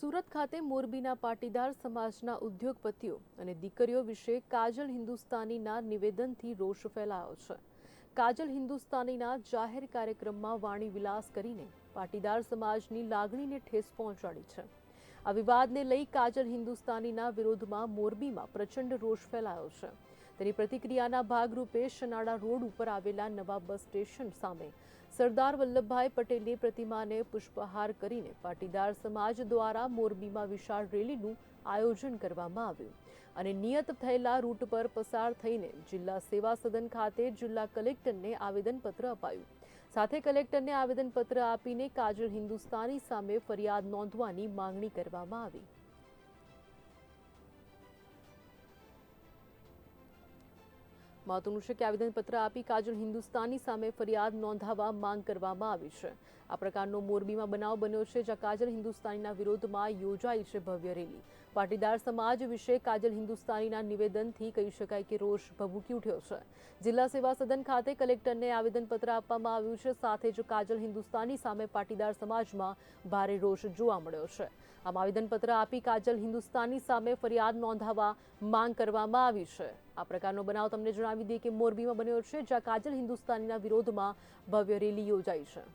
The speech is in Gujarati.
સુરત ખાતે મોરબીના પાટીદાર સમાજના ઉદ્યોગપતિઓ અને દીકરીઓ વિશે કાજલ હિન્દુસ્તાનીના નિવેદનથી રોષ ફેલાયો છે. કાજલ હિન્દુસ્તાનીના જાહેર કાર્યક્રમમાં વાણી વિલાસ કરીને પાટીદાર સમાજની લાગણીને ઠેસ પહોંચાડી છે. આ વિવાદને લઈ કાજલ હિન્દુસ્તાનીના વિરોધમાં મોરબીમાં પ્રચંડ રોષ ફેલાયો છે. તેની પ્રતિક્રિયાના ભાગરૂપે શનાળા રોડ ઉપર આવેલા નવા બસ સ્ટેશન સામે સરદાર વલ્લભભાઈ પટેલની પ્રતિમાને પુષ્પહાર કરીને પાટીદાર સમાજ દ્વારા મોરબીમાં વિશાળ રેલીનું આયોજન કરવામાં આવ્યું અને નિયત થયેલા રૂટ પર પસાર થઈને જિલ્લા સેવા સદન ખાતે જિલ્લા કલેક્ટરને આવેદનપત્ર અપાયું. સાથે કલેક્ટરને આવેદનપત્ર આપીને કાજલ હિન્દુસ્તાની સામે ફરિયાદ નોંધવાની માંગણી કરવામાં આવી. મહત્વનું છે કે આવેદનપત્ર આપી કાજલ હિન્દુસ્તાની સામે ફરિયાદ નોંધાવવા માંગ કરવામાં આવી છે. આ પ્રકારનો મોરબીમાં બનાવ બન્યો છે, જ્યાં કાજલ હિન્દુસ્તાનીના વિરોધમાં યોજાઈ છે ભવ્ય રેલી. પાટીદાર સમાજ વિશે કાજલ હિન્દુસ્તાનીના નિવેદનથી કહી શકાય કે રોષ ભભૂકી ઉઠ્યો છે. જિલ્લા સેવા સદન ખાતે કલેક્ટરને આવેદનપત્ર આપવામાં આવ્યું છે. સાથે જ કાજલ હિન્દુસ્તાની સામે પાટીદાર સમાજમાં ભારે રોષ જોવા મળ્યો છે. આમ આવેદનપત્ર આપી કાજલ હિન્દુસ્તાની સામે ફરિયાદ નોંધાવવા માંગ કરવામાં આવી છે. આ પ્રકારનો બનાવ તમને જણાવી દઈએ કે મોરબીમાં બન્યો છે, જ્યાં કાજલ હિન્દુસ્તાનીના વિરોધમાં ભવ્ય રેલી યોજાઈ છે.